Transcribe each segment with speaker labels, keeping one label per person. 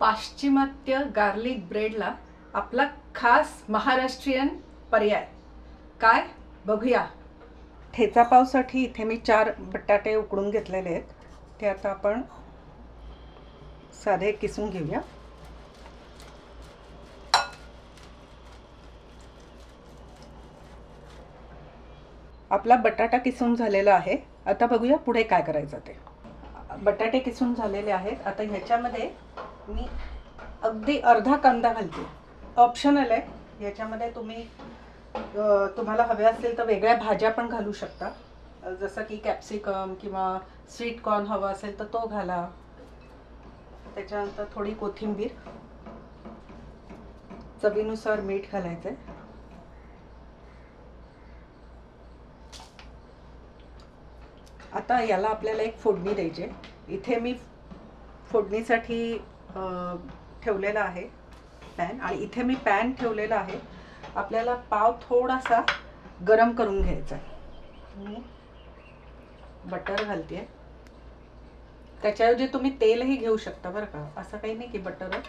Speaker 1: पाश्चिमात्य गार्लिक ब्रेडला आपला खास महाराष्ट्रीयन पर्याय. काय? बघूया. ठेचा पावसाठी इथे मी चार बटाटे उकडून घेतलेले आहेत. ते आता आपण साधे किसून घेऊया. आपला बटाटा किसून झालेला आहे. आता बघूया पुढे काय करायचं ते. बटाटे किसून झालेले आहेत. आता ह्याच्यामध्ये मी अगदी अर्धा कांदा घालते. ऑप्शनल आहे. याच्यामध्ये तुम्ही तुम्हाला हवे असेल तर वेगळ्या भाज्या पण घालू शकता. जसं की कॅप्सिकम किंवा स्वीट कॉर्न हवा असेल तर तो घाला. त्याच्यानंतर थोडी कोथिंबीर. चवीनुसार मीठ घालायचं आहे आता याला आपल्याला एक फोडणी द्यायची आहे. इथे मी फोडणीसाठी ठेवलेला आहे पॅन आणि इथे मी पॅन ठेवलेला आहे. आपल्याला पाव थोडासा गरम करून घ्यायचा आहे. बटर घालते त्याच्याऐवजी तुम्ही तेलही घेऊ शकता बरं का. असं काही नाही की बटरच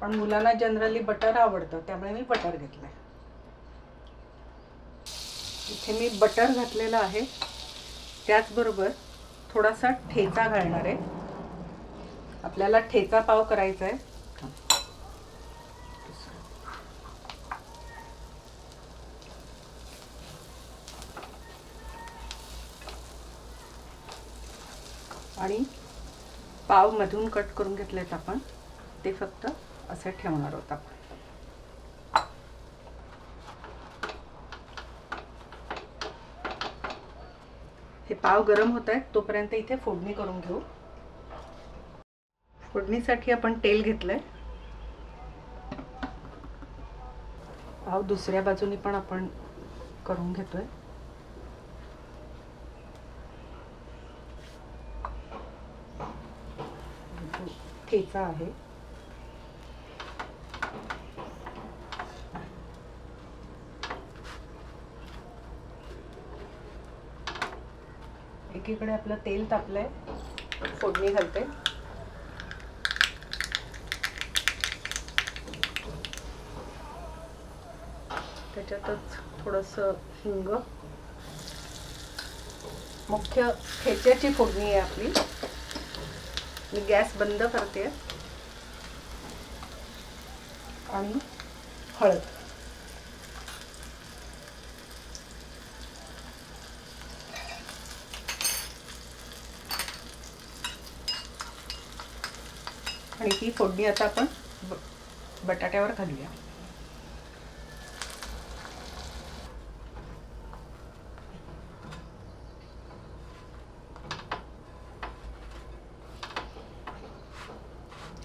Speaker 1: पण मुलांना जनरली बटर आवडतं त्यामुळे मी बटर घेतलं इथे मी बटर घातलेलं आहे. त्याचबरोबर थोडासा ठेचा घालणार आहे. आपल्याला ठेचा पाव करायचा आहे आणि पाव मधून कट करून घेतलेत आपण. ते फक्त असे ठेवणार आहोत आपण. हे पाव गरम होत आहेत तोपर्यंत इथे फोडणी करून घेऊ. फोडणीसाठी आपण तेल घेतलंय. पाव दुसऱ्या बाजूनी पण आपण करून घेतोय. ठेचा आहे. एकीकडे आपलं तेल तापलंय. फोडणी घालते. त्याच्यातच थोडंसं हिंग. मुख्य ठेच्याची फोडणी आहे आपली. मी गॅस बंद करते. आणि हळद. आणि ती फोडणी आता आपण ब- बटाट्यावर घालूया.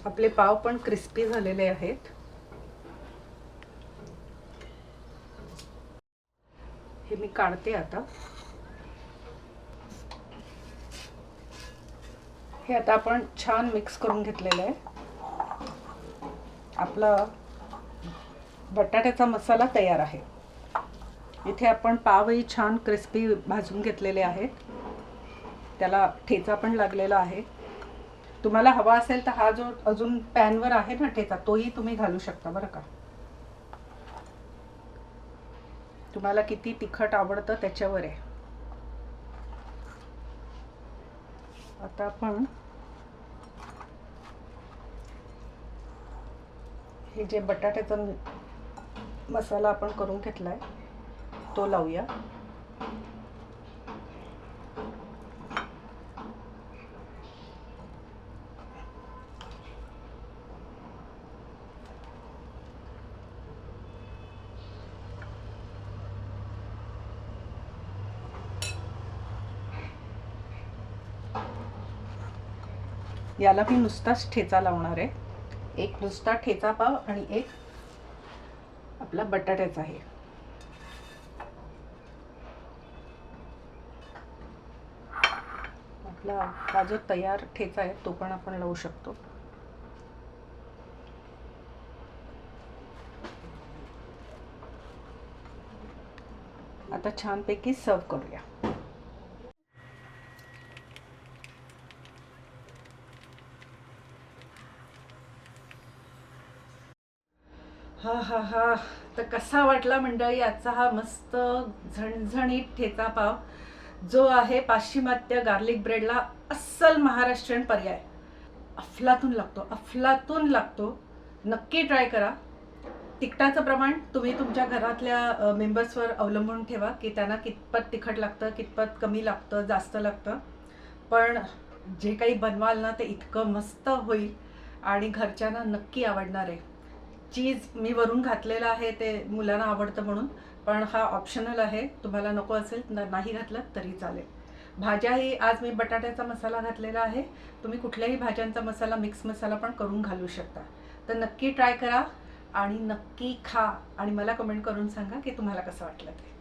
Speaker 1: आपले पाव पण क्रिस्पी झालेले आहेत. हे मी काढते आता. हे आता आपण छान मिक्स करून घेतलेलं आहे. आपला बटाट्याचा मसाला तयार आहे. इथे आपण पावही छान क्रिस्पी भाजून घेतलेले आहेत. त्याला ठेचा पण लागलेला आहे. तुम्हाला हवा असेल तर हा जो अजून पॅनवर आहे ना ठेचा तोही तुम्ही घालू शकता बरं का. तुम्हाला किती तिखट आवडतं त्याच्यावर आहे. आता आपण हे जे बटाट्याचा मसाला आपण करून घेतला आहे तो लावूया. याला मी नुसताच ठेचा लावणार आहे. एक नुसता ठेचा पाव आणि एक आपला बटाट्याचा आहे. आपला हा जो तयार ठेचा आहे तो पण आपण लावू शकतो. आता छानपैकी सर्व करूया. हा हा हा. तर कसा वाटला मंडळी? आजचा हा मस्त झणझणीत ठेचा पाव जो आहे पाश्चिमात्य गार्लिक ब्रेडला अस्सल महाराष्ट्रीयन पर्याय. अफलातून लागतो अफलातून लागतो. नक्की ट्राय करा. तिखटाचं प्रमाण तुम्ही तुमच्या घरातल्या मेंबर्सवर अवलंबून ठेवा की त्यांना कितपत तिखट लागतं कितपत कमी लागतं जास्त लागतं. पण जे काही बनवाल ना ते इतकं मस्त होईल आणि घरच्यांना नक्की आवडणार आहे. चीज मी वरून घातलेलं आहे ते मुलांना आवडतं म्हणून पण हा ऑप्शनल आहे. तुम्हाला नको असेल न- नाही घातलं तरी चालेल. भाज्याही आज मी बटाट्याचा मसाला घातलेला आहे. तुम्ही कुठल्याही भाज्यांचा मसाला मिक्स मसाला पण करून घालू शकता. तर नक्की ट्राय करा आणि नक्की खा आणि मला कमेंट करून सांगा की तुम्हाला कसं वाटलं ते.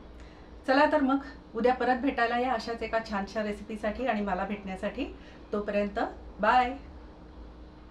Speaker 1: चला तर मग उद्या परत भेटायला या अशाच एका छानशा रेसिपीसाठी आणि मला भेटण्यासाठी. तोपर्यंत बाय